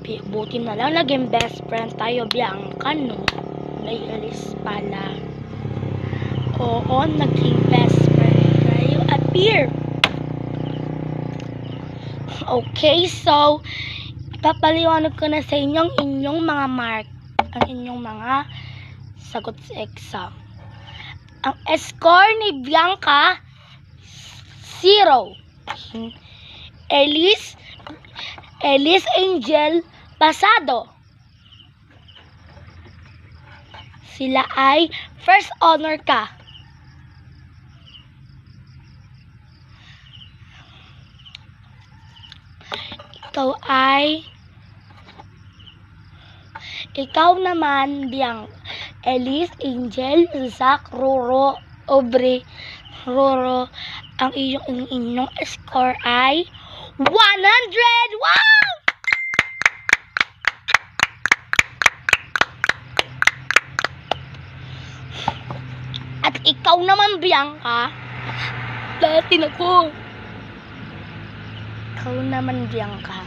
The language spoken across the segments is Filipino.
Pi- buti na lang naging best friend tayo, Bianca, no? May alis pala. Oo, naging best friend tayo. Appear! Okay, so, ipapaliwanag ko na sa inyong inyong mga mark, ang inyong mga sagot sa exam. Ang score ni Bianca, zero. Elise, Elise Angel Pasado. Sila ay first honor ka. Ikaw ay ikaw naman, Biang, Elise, Angel, Zach, Roro, Aubrey, Roro, ang iyong inyong score ay 100! Wow! At ikaw naman, Bianca, dati ako. Ikaw naman, Bianca.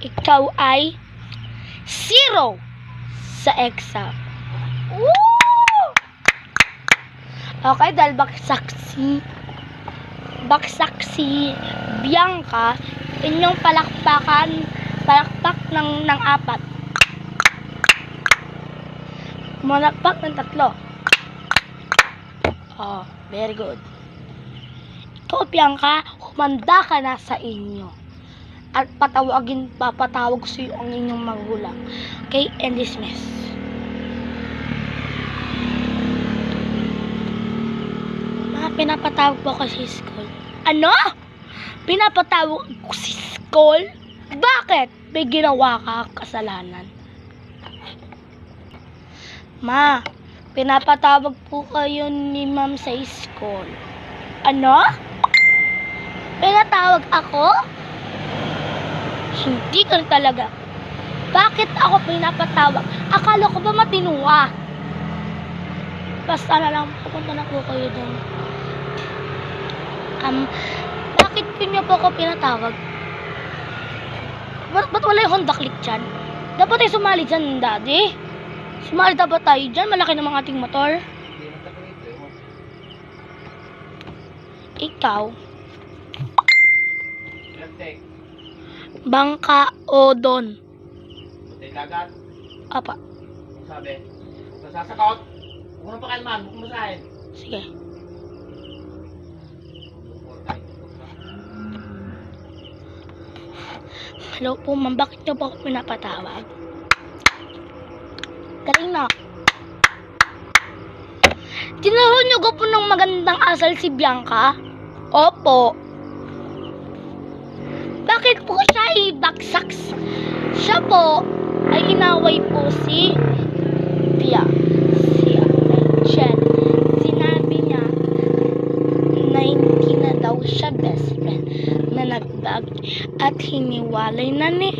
Ikaw ay zero sa exam. Woo! Okay, dahil baksak si baksak si Bianca, inyong palakpakan, palakpak ng, ng apat. Malakpak ng tatlo. Oh, very good. Ikaw, Bianca, humanda ka na sa inyo. At patawagin, papatawag sa iyo ang inyong magulang. Okay, and dismiss. Pinapatawag po ko sa school. Ano? Pinapatawag ko sa school? Bakit? May ginawa ka kasalanan. Ma, pinapatawag po kayo ni ma'am sa school. Ano? Pinatawag ako? Hindi ka talaga. Bakit ako pinapatawag? Akala ko ba matinuwa? Basta na lang, pupunta na po kayo doon. Um, bakit niyo po ako pinatawag? Ba't, ba't wala yung Honda Click dyan? Dapat tayo sumali dyan, daddy. Sumali dapat tayo dyan. Malaki ng mga ating motor. Ikaw, bangka o don? puti dagat, Apa, sabi. Nasasakot, huwag mo pakalman, huwag mo masahin. sige. Hello po, ma'am. Bakit niyo po ako pinapatawag? Galing na. Tinuro niyo ko po ng magandang asal si Bianca? Opo. Bakit po siya ibagsak? Siya po ay inaway po si Bia. Si Angel. Sinabi niya na hindi na daw siya best friend na nagbag at hiniwalay na ni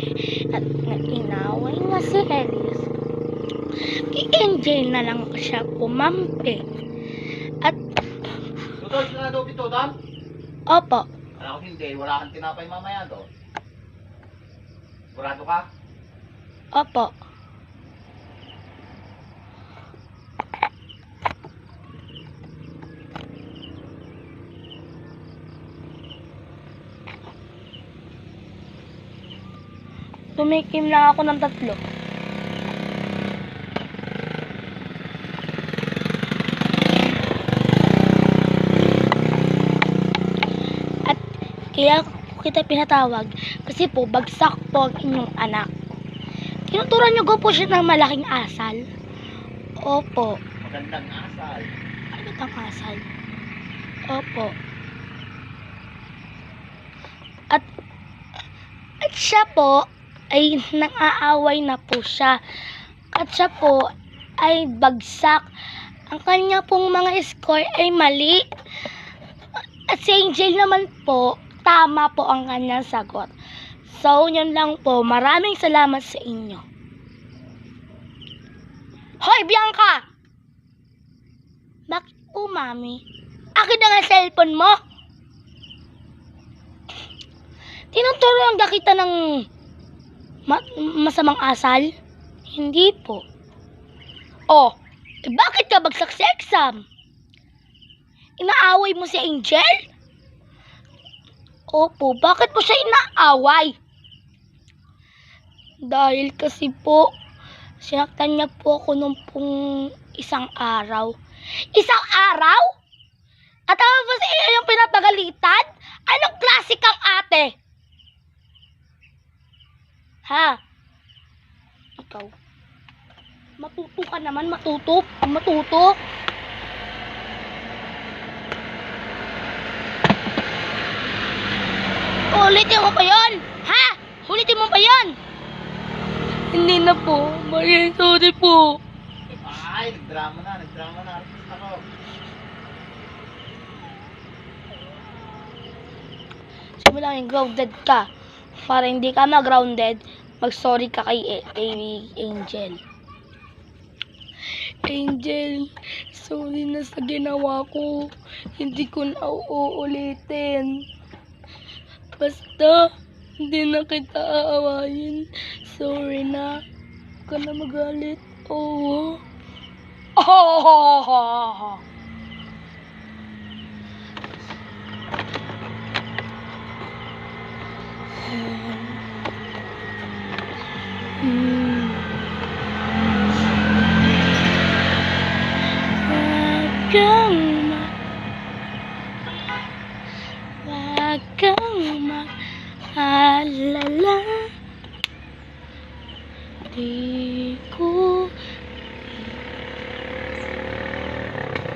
at inaway na si Ellis. Angel na lang siya kumampi. At sila na daw dito, Don? opo, Alam ko hindi, wala kang tinapay mamaya doon. Sigurado ka? opo. Tumikim lang ako ng tatlo. At kaya ko kita pinatawag kasi po bagsak po ang inyong anak. Tinuturan niyo ko po siya ng malaking asal. Opo. Magandang asal. Ano ang asal? Opo. At at siya po ay nang-aaway na po siya. At siya po ay bagsak. Ang kanya pong mga score ay mali. At si Angel naman po, tama po ang kanyang sagot. So, yun lang po. Maraming salamat sa inyo. Hoy, Bianca! Bakit po, mami? Akin na cellphone mo. Tinuturuan ka kita ng ma- masamang asal? Hindi po. Oh, eh bakit ka bagsak sa exam? Inaaway mo si Angel? Opo, bakit mo siya inaaway? Dahil kasi po, sinaktan niya po ako nung pong isang araw. Isang araw? At tapos eh, yung pinapagalitan? Anong klase kang ate? Ha? Ikaw. Matuto ka naman, matuto. Matuto. Ulitin mo pa yon? Ha? Ulitin mo pa yon? Hindi na po. Maria, sorry po. Ay, nagdrama na, nagdrama na. Artist ako. Simula yung grounded ka. Para hindi ka ma-grounded, mag-sorry ka kay, kay Angel. Angel, sorry na sa ginawa ko. Hindi ko na uulitin. Basta, hindi na kita aawayin. Sorry na. Huwag ka na magalit. Oo. Oh. Hmm. ko.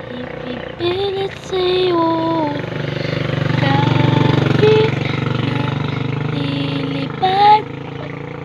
Ipipilit sa'yo.